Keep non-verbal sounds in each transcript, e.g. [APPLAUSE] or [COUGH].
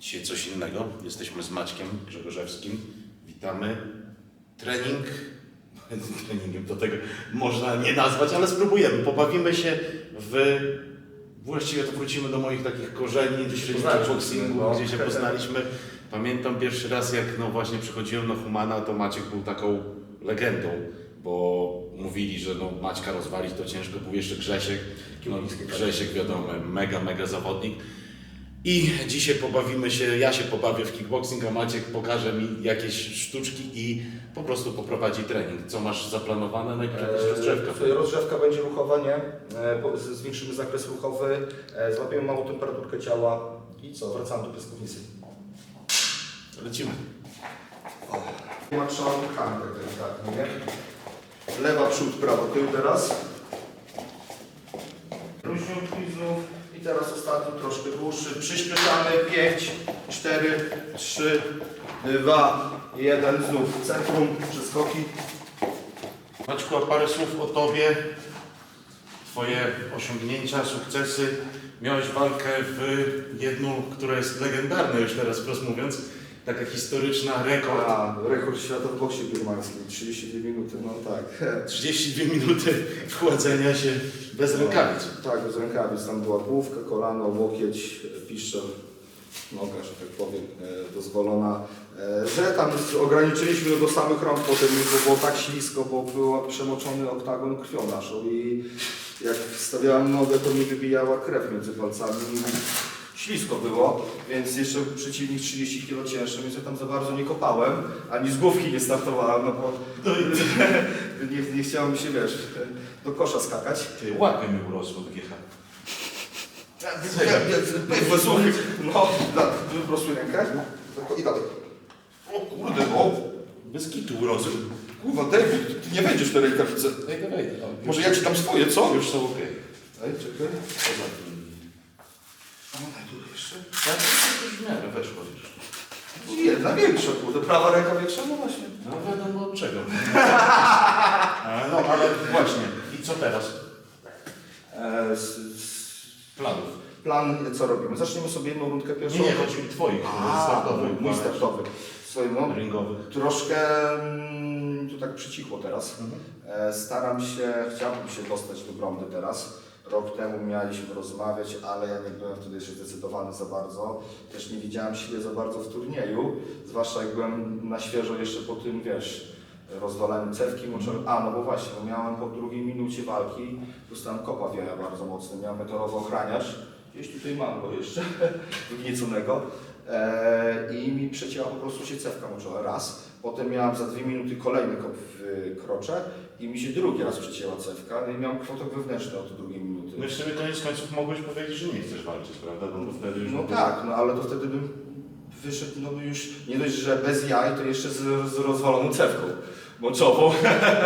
Dzisiaj coś innego. Jesteśmy z Maćkiem Grzegorzewskim. Witamy. Trening. [LAUGHS] Treningiem do tego można nie nazwać, ale spróbujemy. Pobawimy się w. Właściwie to wrócimy do moich takich korzeni, się poznaliśmy, boxingu, no. gdzie się poznaliśmy. Pamiętam pierwszy raz, jak no właśnie przychodziłem na Humana, to Maciek był taką legendą, bo mówili, że no Maćka rozwalić to ciężko, był jeszcze Grzesiek. No, Grzesiek wiadomo, mega, mega zawodnik. I dzisiaj pobawimy się, ja się pobawię w kickboxing, a Maciek pokaże mi jakieś sztuczki i po prostu poprowadzi trening. Co masz zaplanowane? Najpierw jakaś rozgrzewka. Eee, rozgrzewka będzie ruchowanie, e, zwiększymy zakres ruchowy, e, złapiemy małą temperaturkę ciała i co, wracamy do piaskownicy. Lecimy. Ma trzeba ruchami tak delikatnie, nie? Lewa przód, prawo tył teraz. Luźniutki znów. I teraz ostatni troszkę dłuższy. Przyspieszamy. 5, 4, 3, 2, 1. Znów centrum, przeskoki. Maćku, a parę słów o Tobie, Twoje osiągnięcia, sukcesy. Miałeś walkę w jedną, która jest legendarna już teraz, wprost mówiąc, taka historyczna, rekord. A, rekord świata w boksie birmańskim. 32 minuty, no tak. [LAUGHS] 32 minuty wchładzenia się bez rękawic. Tak, bez rękawic. Tam była główka, kolano, łokieć, piszczel, noga, że tak powiem, e, dozwolona. E, że tam ograniczyliśmy do samych rąk potem, bo było tak ślisko, bo był przemoczony oktagon krwią naszą i jak wstawiałem nogę, to mi wybijała krew między palcami. Ślisko było, więc jeszcze przeciwnik 30 kg cięższy, więc ja tam za bardzo nie kopałem, ani z główki nie startowałem, no bo [LAUGHS] nie, nie chciałem się, wiesz, do kosza skakać. Ty, łapy mi urosło do GH. No, wyprostuj rękę. Tak, I dalej. O kurde, o, Bez kitu urosły. kurwa, David, ty, nie wejdziesz w te rękawice. Może ja ci tam swoje, co? Już są okej. Ej, czekaj. No jeszcze. Tak, to już w miarę weszło już. Jedna większa, kurde, prawa ręka większa, no właśnie. No wiadomo od czego. [LAUGHS] No ale właśnie. I co teraz? E, z, z, Planów. plan, co robimy? Zaczniemy sobie jedną rundkę pierwszą. Nie, nie, chodzi mi twoich A, startowych. mój startowy. Słuchaj, no, Ringowych. Troszkę mm, tu tak przycichło teraz. Mhm. E, Staram się, chciałbym się dostać do Gromdy teraz. Rok temu mieliśmy rozmawiać, ale ja nie byłem wtedy jeszcze zdecydowany za bardzo. Też nie widziałem siebie za bardzo w turnieju, zwłaszcza jak byłem na świeżo jeszcze po tym, wiesz, rozdoleniu cewki moczowym. A, no bo właśnie, bo miałem po drugiej minucie walki, dostałem kopa wieja bardzo mocny, miałem metalowy ochraniacz. Gdzieś tutaj mam go jeszcze, [LAUGHS] wgnieconego. E, I mi przecięła po prostu się cewka moczowa raz. Potem miałem za dwie minuty kolejny kop w krocze i mi się drugi raz przecięła cewka. No i miałem krwotok wewnętrzny od drugiej minuty. No i w sumie koniec końców mogłeś powiedzieć, że nie chcesz walczyć, prawda? No bo wtedy już No było- tak, no ale to wtedy bym wyszedł no już nie dość, że bez jaj, to jeszcze z, z rozwaloną cewką moczową.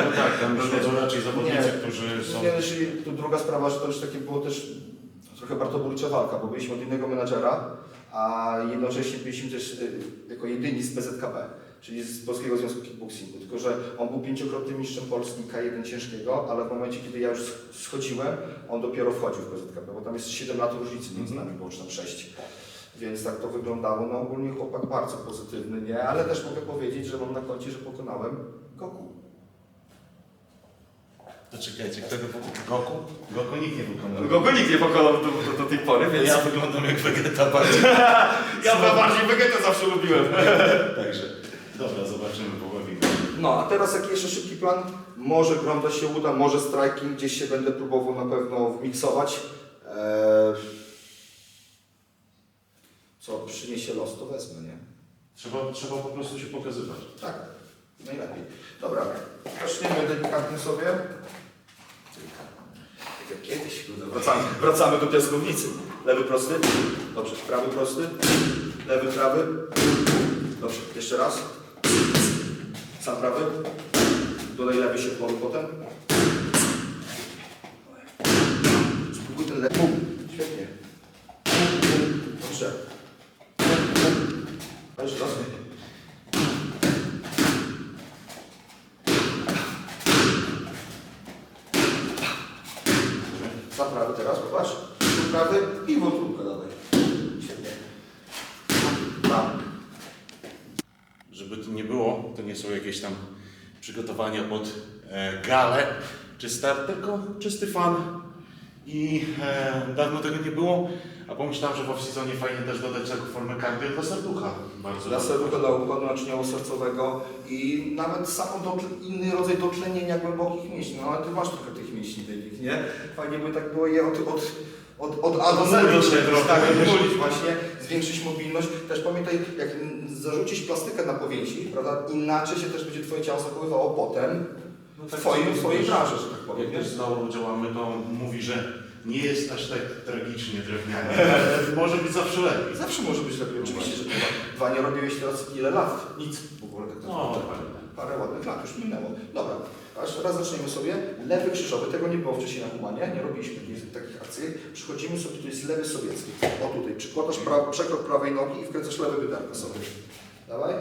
No tak, tam już [LAUGHS] chodzą raczej zawodnicy, Nie. którzy są... Nie, jeśli, tu druga sprawa, że to już takie było też trochę bartoburcza walka, bo byliśmy od innego menadżera, a jednocześnie byliśmy też y, jako jedyni z PZKP, czyli z Polskiego Związku Kickboxingu. Tylko, że on był pięciokrotnym mistrzem Polski K1 ciężkiego, ale w momencie, kiedy ja już sch- schodziłem, on dopiero wchodził w PZKP, bo tam jest 7 lat różnicy między nami, było tam 6. Więc tak to wyglądało. No ogólnie chłopak bardzo pozytywny, nie? Ale też mogę powiedzieć, że mam na koncie, że pokonałem Goku. To czekajcie, kto go Goku? Goku nikt nie wykonał. Goku nikt nie pokonał do, do, do tej pory, więc... Ja wyglądam jak Vegeta bardziej. [LAUGHS] Ja bardziej Vegetę zawsze lubiłem. [LAUGHS] Także, dobra, zobaczymy, pobawimy. No, a teraz jaki jeszcze szybki plan? Może Gronda się uda, może striking, gdzieś się będę próbował na pewno wmiksować. Eee... Co przyniesie los, to wezmę, nie? Trzeba, trzeba po prostu się pokazywać. Tak, najlepiej. Dobra, zaczniemy delikatnie sobie. Wracamy, wracamy do piaskownicy. Lewy prosty, dobrze, prawy prosty, lewy prawy, dobrze, jeszcze raz. Sam prawy, dodaj lewy się polu potem. Spróbuj ten lewy, świetnie. Dobrze. Jeszcze raz. Dwa prawy teraz, popatrz. Dwóch prawy i wątróbkę dalej. Świetnie. Dwa. Żeby to nie było, to nie są jakieś tam przygotowania pod e, galę czy start, tylko czysty fan. I e, dawno tego nie było, a pomyślałem, że w sezonie fajnie też dodać taką formę kardio dla serducha. Bardzo Dla serducha, dla układu naczyniowego sercowego i nawet samo do, inny rodzaj dotlenienia głębokich mięśni. No ale ty masz trochę tych mięśni, nie? Fajnie by tak było je od, od, od, od A do Z trochę, tak, właśnie, zwiększyć mobilność. Też pamiętaj, jak zarzucić plastykę na powięzi, prawda, inaczej się też będzie twoje ciało zachowywało potem No w tak w twojej wiesz, branży, że tak powiem. Jak też z Laurą działamy, to mówi, że nie jest aż tak tragicznie drewniany, [LAUGHS] może być zawsze lepiej. Zawsze może być lepiej, oczywiście, że dwa, dwa nie robiłeś teraz ile lat? Nic w ogóle tak No, dokładnie. Parę ładnych lat już minęło. Dobra, aż raz zaczniemy sobie. Lewy krzyżowy, tego nie było wcześniej na humanie, nie robiliśmy takich, akcji. Przychodzimy sobie, tu jest lewy sowiecki. O tutaj, przykładasz pra, przekrok prawej nogi i wkręcasz lewe wydarka sobie. Dawaj.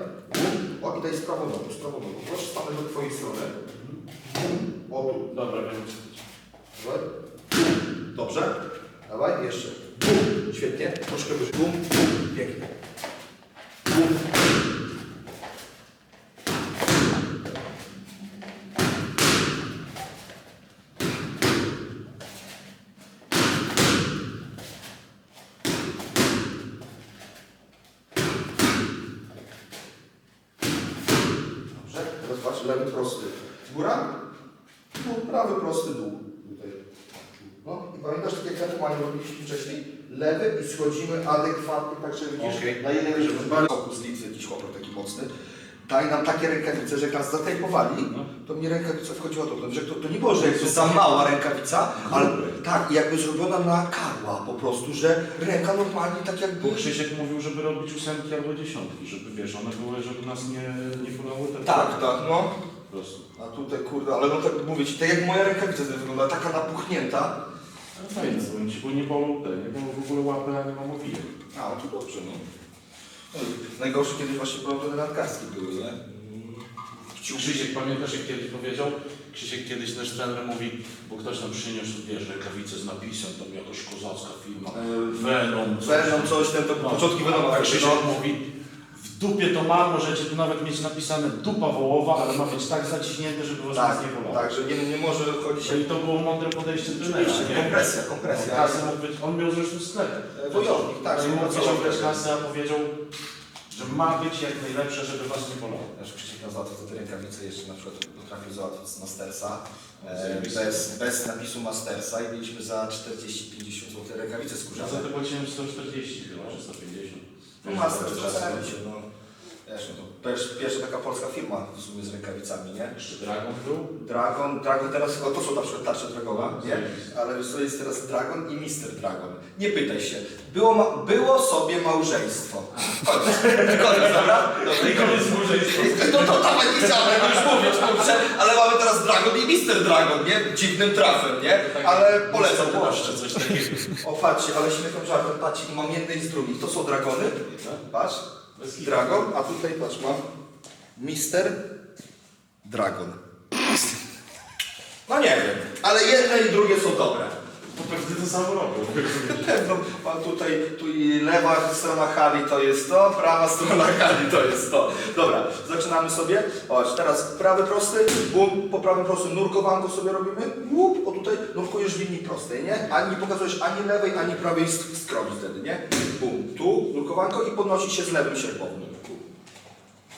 O i daj z prawą nogą, z prawą nogą. Proszę stanę do twojej strony. O tu. Dobra, wiem. Dawaj. Dobrze. Dawaj, jeszcze. Świetnie. Troszkę wyżej. Bum. Pięknie. Bum. Dobrze. Teraz patrz, lewy prosty. Góra. Dół, prawy prosty dół. Tutaj. No i pamiętasz, tak jak robiliśmy wcześniej? Lewy i schodzimy adekwatnie, tak że widzisz, Okej. na jednej żeby bardzo lidzy jakiś chłopak taki mocny. Daj nam takie rękawice, że jak nas zatejpowali, No. to mi rękawica wchodziła do że to, to nie było, że jest za mała rękawica, ale tak, jakby zrobiona na karła po prostu, że ręka normalnie tak jakby... Bo Krzysiek mówił, żeby robić ósemki albo dziesiątki, żeby wiesz, one były, żeby nas nie, nie fulały te Tak, tak, no. Po prostu. A tutaj kurde, ale no tak mówię ci, tak jak moja rękawica wygląda, taka napuchnięta. Ale fajne, powiem ci, bo nie bolą te, nie bolą w ogóle łapy, a nie mam owijek. A, no to dobrze, no. no i najgorsze kiedyś właśnie problemy nadgarskie były, nie? Krzysiek, pamiętasz jak kiedyś powiedział? Krzysiek kiedyś też trener mówi, bo ktoś tam przyniósł, wiesz, rękawice z napisem, tam jakaś kozacka firma, Venom, coś Venom, tam. coś, ten, to No. początki Venoma, A tak, Krzysiek no. mówi, dupie to ma, możecie tu nawet mieć napisane dupa wołowa, ale ma być tak zaciśnięte, żeby was Tak, nic nie bolało. tak, że nie, nie może chodzić Czyli to było mądre podejście trenera, Oczywiście, nie? kompresja, kompresja. Kasę mógł być, on miał zresztą sklep. E, wojownik, tak, No i mógł wyciągać kasę, a powiedział, że ma być jak najlepsze, żeby was nie bolało. Krzysiek nam załatwił te rękawice, jeszcze na przykład potrafił załatwić z Mastersa, e, bez, bez napisu Mastersa i mieliśmy za 40-50 zł rękawice skórzane. za to płaciłem 140 chyba, czy 150. Ну, масло, что-то. Się, no. No to pierwsza, pierwsza taka polska firma w sumie z rękawicami, nie? Jeszcze Dragon był? Dragon, Dragon teraz, o to są na przykład tarcze Dragona, nie? Ale wiesz co, jest teraz Dragon i Mister Dragon. Nie pytaj się. Było, ma, było sobie małżeństwo. Koniec, [LAUGHS] koniec, dobra? Dobra, i koniec małżeństwa. No to dawaj nie chciałem już mówić, kurczę, ale mamy teraz Dragon i Mister Dragon, nie? Dziwnym trafem, nie? Ale polecam. Jeszcze coś takiego. [LAUGHS] O patrzcie, ale śmiechem żartem, patrzcie, mam jednej z drugich. To są dragony, patrz, Bez kitu. Dragon, a tutaj patrz, mam Mister Dragon. No nie wiem, ale jedne i drugie są dobre. To pewnie to samo robią. [LAUGHS] Mam tutaj, tu i lewa strona hali to jest to, prawa strona hali to jest to. Dobra, zaczynamy sobie. Chodź, teraz prawy prosty, bum, po prawym prostym nurkowanko sobie robimy. Łup, o tutaj nurkujesz w linii prostej, nie? Ani nie pokazujesz ani lewej, ani prawej sk- skrobi wtedy, nie? Bum, tu nurkowanko i podnosi się z lewym sierpowym.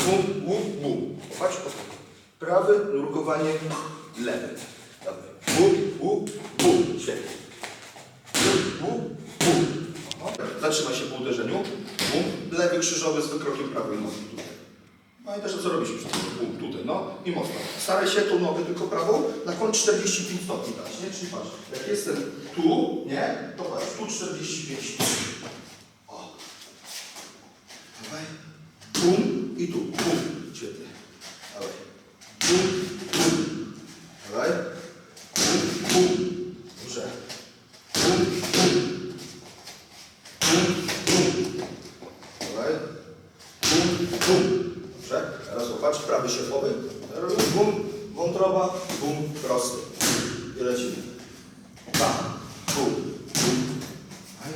Bum, bum, bum. Patrz, prawy, nurkowanie, lewy. Dobra. Bum, bum, bum. Świetnie. Bum, bum, bum. Zatrzyma się po uderzeniu. Bum. Lewy krzyżowy z wykrokiem prawej nogi tutaj. No i też co robiliśmy przed tym? Bum, tutaj, no i mocno. Staraj się tą nogę tylko prawą na kąt 45 stopni dać, nie? Czyli patrz, jak jestem tu, nie? To patrz, tu 45 stopni. O. Dawaj. Bum i tu. Bum. Świetnie. Dawaj. Bum, bum. Dawaj. Bum, bum. Dobrze. Bum, bum. Bum, bum. Dawaj. Bum, bum. Dobrze. Teraz popatrz, prawy sierpowy. Teraz Bum, wątroba, bum, prosty. I lecimy. Dwa. Bum, bum. Dawaj.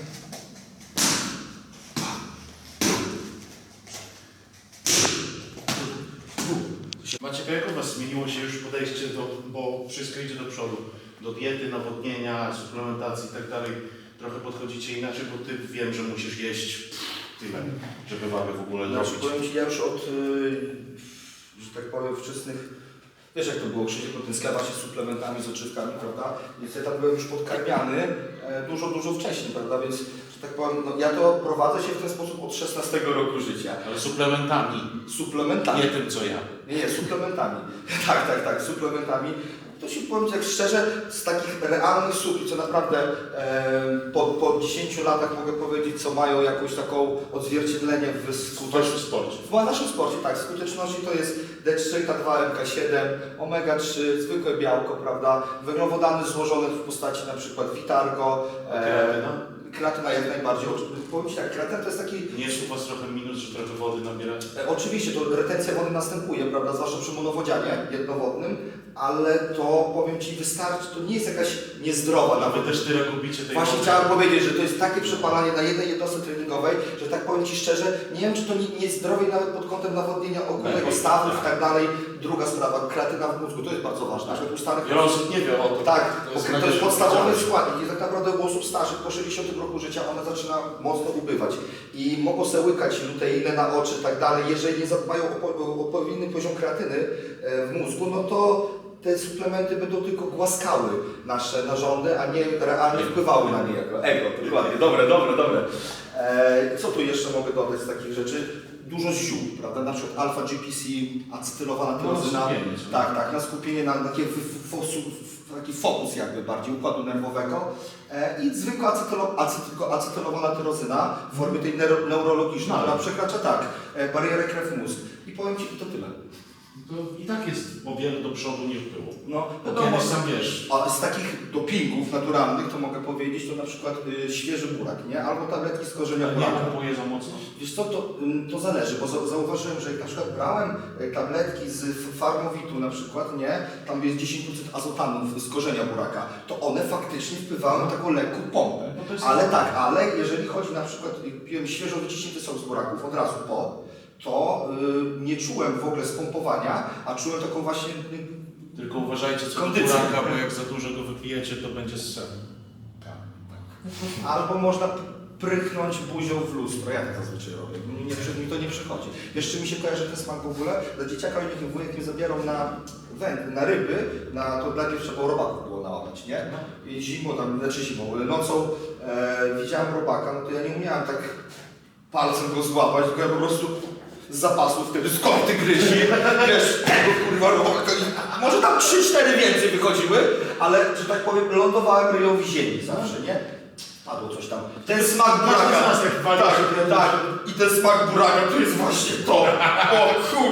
Macie jak u Was zmieniło się już podejście do, bo wszystko idzie do przodu, do diety, nawodnienia, suplementacji i tak dalej. Trochę podchodzicie inaczej, bo Ty wiem, że musisz jeść tyle, żeby wagę w ogóle Znaczy, zrobić. powiem Ci, ja już od, y, że tak powiem, wczesnych, wiesz jak to było, Krzysiek, bo ten sklep właśnie z suplementami, z odżywkami, prawda? Więc ja tam byłem już podkarmiany e, dużo, dużo wcześniej, prawda? Więc, że tak powiem, no, ja to prowadzę się w ten sposób od 16 roku życia. Ale suplementami, Suplementami. nie tym co ja. Nie, nie, suplementami. [LAUGHS] tak, tak, tak, suplementami. To się powiem tak szczerze, z takich realnych supli, co naprawdę e, po, po 10 latach mogę powiedzieć, co mają jakąś taką odzwierciedlenie w W skuteczności. Waszym sporcie. W naszym sporcie, tak, w skuteczności to jest D3, K2, MK7, omega-3, zwykłe białko, prawda, węglowodany złożone w postaci na przykład Vitargo, e, Kreatyna? jak najbardziej. Powiem Ci tak, kreatyna to jest taki Nie jest u Was trochę minus, że trochę wody nabieracie? E, Oczywiście to retencja wody następuje, prawda, zwłaszcza przy monowodzianie jednowodnym, ale to powiem Ci wystarczy, to nie jest jakaś niezdrowa nawet. Też tyle gubicie tej Właśnie wody. chciałem powiedzieć, że to jest takie przepalanie na jednej jednostce treningowej, że tak powiem Ci szczerze, nie wiem czy to nie, nie jest zdrowie nawet pod kątem nawodnienia ogólnego Tak, stawów tak. i tak dalej. Druga sprawa, kreatyna w mózgu, to jest bardzo ważne. Nawet u starych Wiele osób nie wie o tym. tak, To to jest jest, mega podstawowy składnik i tak naprawdę u osób starszych po 60 roku życia ona zaczyna mocno ubywać i mogą sobie łykać luteinę na oczy i tak dalej. Jeżeli nie za- mają opo- odpowiedni poziom kreatyny e, w mózgu, no to te suplementy będą tylko głaskały nasze narządy, a nie realnie wpływały na nie jako ego. Dokładnie, dobre, dobre, dobre. E, co tu jeszcze mogę dodać z takich rzeczy? Dużo ziół, prawda? Na przykład alfa-GPC, acetylowana tyrozyna. No, skupienie, co? tak, tak, na skupienie, na takie f- taki fokus jakby bardziej układu nerwowego e, i zwykła acetylo, acetylo, acetylowana tyrozyna w formie tej neuro, neurologicznej, No. która przekracza tak, e, barierę krew-mózg. I powiem Ci, to tyle. To i tak jest o wiele do przodu niż było. No, wiadomo, kiedyś sam wiesz, a z takich dopingów naturalnych, to mogę powiedzieć, to na przykład y, świeży burak, nie? Albo tabletki z korzenia nie buraka. kupuje za mocno. Wiesz co, to, ym, to zależy, bo za- zauważyłem, że jak na przykład brałem y, tabletki z f- farmowitu na przykład, nie? Tam jest 10% azotanów z korzenia buraka, to one faktycznie wpływały na taką lekką pompę. No to jest Ale tak, ale jeżeli chodzi na przykład, y, piłem świeżo wyciśnięty sok z buraków od razu po, to y, nie czułem w ogóle spompowania, a czułem taką właśnie y, Tylko uważajcie co do Kondycja. bo jak za dużo go wypijecie, to będzie sen. Albo można p- prychnąć buzią w lustro. Ja tak zazwyczaj robię. Mi, nie, przy- mi to nie przychodzi. Jeszcze mi się kojarzy ten smak w ogóle. Dla dzieciaka mnie wujek mnie zabierał na węd, na ryby, na, to najpierw trzeba było robaków było nałapać, nie? I zimą tam, znaczy zimą, nocą e, widziałem robaka, no to ja nie umiałem tak palcem go złapać, tylko ja po prostu z zapasu wtedy skąd ty gryzi, wiesz, tego kurwa robaka. I Może tam 3-4 więcej wychodziły, ale, że tak powiem, lądowałem ryją w ziemi zawsze, nie? Padło coś tam. Ten smak buraka. tak, tak. I ten smak buraka to jest właśnie to. O kur...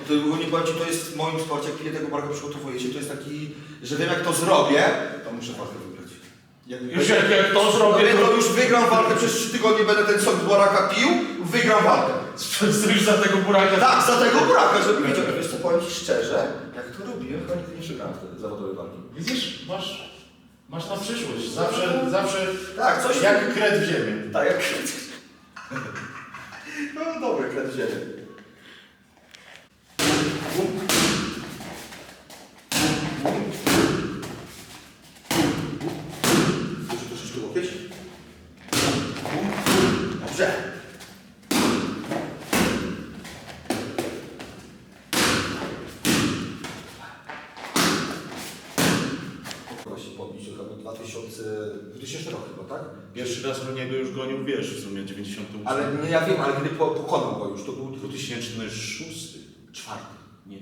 No to ogólnie powiem Ci, to jest w moim sporcie, jak piję tego buraka przygotowuję się, to jest taki, że wiem jak to zrobię, to muszę walkę wygrać. Jak, Już jak, jak to zrobię, no, to to już wygram walkę, przez 3 tygodnie będę ten sok z buraka pił, wygram walkę. już za tego buraka. Tak, za tego buraka, żeby wiedział. Wiesz co, powiem Ci szczerze, jak to robiłem, chyba nigdy nie przegrałem wtedy zawodowej walki. Widzisz, masz, masz na przyszłość. Zawsze, zawsze Tak, coś jak kred w ziemię. Tak, jak No dobry, kred ziemi. Może łokieć? Dobrze. Podbić chyba 2000, 2000 rok chyba, tak? Pierwszy raz Roniego już gonił, wiesz, w sumie 98. Ale nie, ja wiem, ale kiedy po, pokonał go już, to był 2006. czwarty. Nie,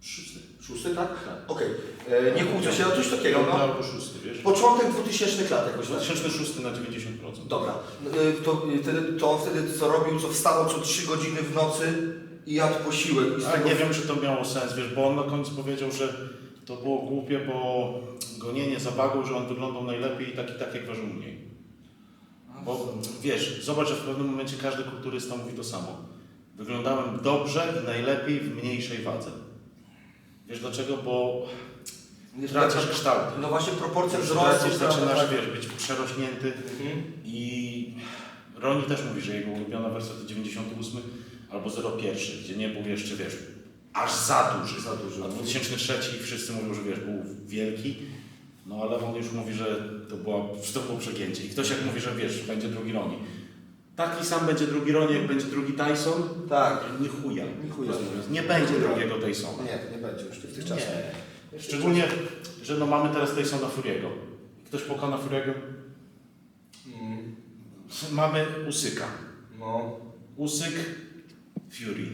szósty. Szósty, tak? Okej. E, Nie kłócę się o coś takiego, Piąty no. albo szósty, wiesz? Początek 2000 lat jakoś. tak? 2006 na 90%. Dobra. E, To e, wtedy, to wtedy co robił, co wstawał co 3 godziny w nocy i jadł posiłek. I z Ale tego... nie wiem, czy to miało sens, wiesz, bo on na końcu powiedział, że to było głupie, bo gonienie za wagą, że on wyglądał najlepiej i tak i tak jak ważył mniej. Bo wiesz, zobacz, że w pewnym momencie każdy kulturysta mówi to samo. Wyglądałem dobrze i najlepiej w mniejszej wadze. Wiesz dlaczego? Bo Nie tracisz kształt. No właśnie proporcja wzrostu. Zaczynasz, tak. wiesz, być przerośnięty Mhm. i Roni też mówi, że jego ulubiona wersja to 98, albo 01, gdzie nie był jeszcze, wiesz, aż za duży. Za duży. A 2003 wszyscy mówią, że wiesz, był wielki, no ale on już mówi, że to było, że to było przegięcie. I ktoś jak mówi, że wiesz, będzie drugi Roni. Taki sam będzie drugi Roni, jak będzie drugi Tyson, Tak. nie chuja. Nie chuja. Nie będzie drugiego Tysona. Nie, nie będzie już w tych czasach. Nie. Szczególnie, że no mamy teraz Tysona Furiego. Ktoś pokona Furiego? Mm, Mamy Usyka. no, Usyk, Fury.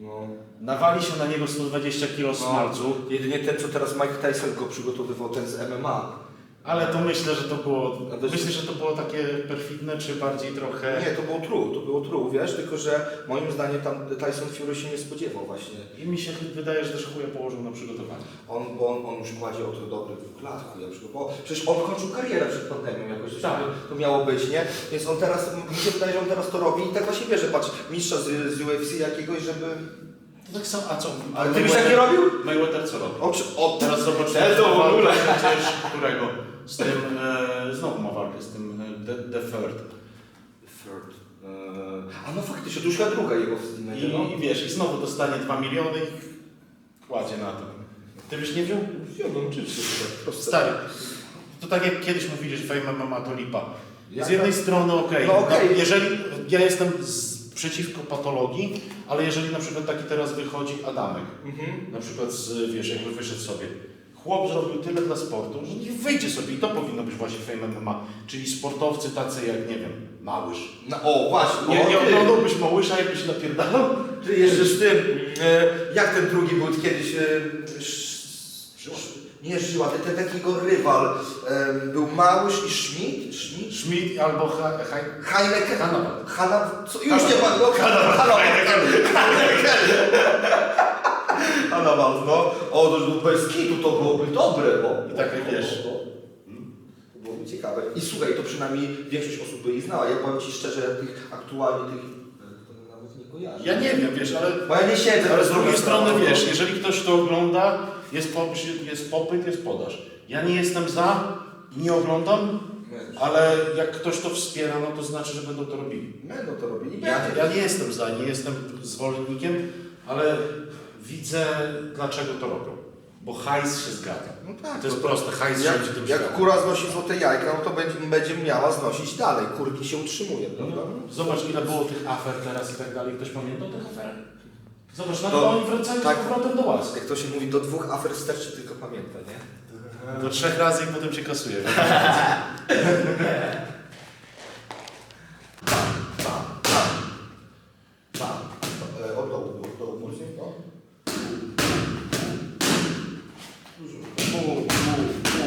no. Nawali się na niego 120 kg smalcu, Jedynie ten, co teraz Mike Tyson go przygotowywał, ten z MMA. Ale to myślę, że to było. Myślę, że to było takie perfidne, czy bardziej trochę. Nie, to było true, to było true, wiesz, tylko że moim zdaniem tam Tyson Fury się nie spodziewał właśnie. I mi się wydaje, że też chuja położył na przygotowanie. On, bo on, on już kładzie o to dobrych dwóch lat, chuja, bo przecież on kończył karierę przed pandemią jakoś, Tak. to, miało być, nie? Więc on teraz, mi się wydaje, że on teraz to robi i tak właśnie wie, że patrz, mistrza z, z UFC jakiegoś, żeby... To tak samo, a co? Ale ty byś takie robił? Mayweather co robi? O, o, Teraz zobacz, Ten [LAUGHS] to w ogóle. którego? Z tym, e, znowu ma walkę z tym e, The, the Third. Third. Eee, a no faktycznie, to już chyba druga jego I, no. I wiesz, i znowu dostanie 2 miliony i kładzie na to. Ty byś nie wziął? Wziąłem oczywiście, to tak. Stary, to tak jak kiedyś mówili, że Fame MMA to lipa. Z jednej strony okej, No okej. no, jeżeli ja jestem z, przeciwko patologii, ale jeżeli na przykład taki teraz wychodzi Adamek, Mhm. na przykład z, wiesz, jakby wyszedł sobie, chłop zrobił tyle dla sportu, że niech wyjdzie sobie. I to powinno być właśnie Fame MMA, czyli sportowcy tacy jak, nie wiem, Małysz. No, o, właśnie, Nie, nie oglądałbyś Małysza, jakbyś napierdalał? Ty jeszcze z tym, e, jak ten drugi był kiedyś, e, sz, nie Żyła, ten, ten taki jego rywal, e, był Małysz i Schmidt, Schmidt? Schmidt albo ha, ha, Heineken, co, już nie pan, no, Hanover, Hanover, no, o, to już był bez kitu, to byłoby dobre, bo, I takie, wiesz. To byłoby ciekawe. I słuchaj, to przynajmniej większość osób by jej znała. Ja powiem Ci szczerze, tych aktualnie tych, to nawet nie kojarzę. Ja nie wiem, wiesz, ale Bo ja nie siedzę. Ale z drugiej strony wiesz, jeżeli ktoś to ogląda, jest, po, jest popyt, jest podaż. Ja nie jestem za i nie oglądam, ale jak ktoś to wspiera, no to znaczy, że będą to robili. Będą to robili. Ja, ja nie jestem za, nie jestem zwolennikiem, ale widzę dlaczego to robią. Bo hajs się zgadza. No tak, To jest to- proste, hajs Jak, tym jak światem. kura znosi złote jajka, no to będzie, będzie miała znosić dalej. Kurki się utrzymuje, prawda? Zobacz ile było tych afer teraz i tak dalej. Ktoś pamięta o tych aferach? Zobacz, To- no oni wracają tak. z powrotem do łask. Jak to się mówi, do dwóch afer wstecz tylko pamięta, nie? Do trzech razy i potem się kasuje. [LAUGHS] Pa. E, Od dołu, od dołu mocniej, no. Pu, pu, pu.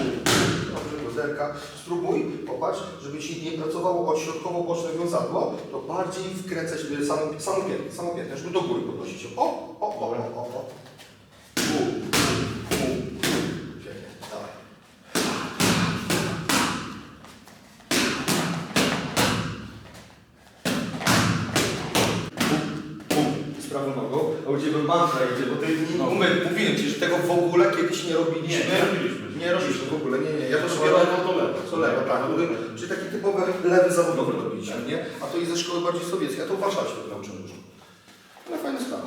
Dobrze, goderka. Spróbuj, popatrz, żeby Ci nie pracowało od środkowo-boczne wiązadło, to bardziej wkręcać samą, samą piętę, samą piętę, żeby do góry podnosić. O, o, o, o, o, o. Pu, pu, pu. Pięknie, dawaj. z prawą nogą, a u Ciebie mantra idzie, bo Ty nie, No. mówiłem Ci, że tego w ogóle kiedyś nie robiliśmy. Nie, nie robiliśmy. Nie robiliśmy w ogóle, nie, nie. Ja to sobie. Lewo, tak. Czyli taki typowy lewy zawodowy robiliśmy, nie? A to i ze szkoły bardziej sowieckiej, a to w Warszawie się nauczyłem już. Ale fajna sprawa.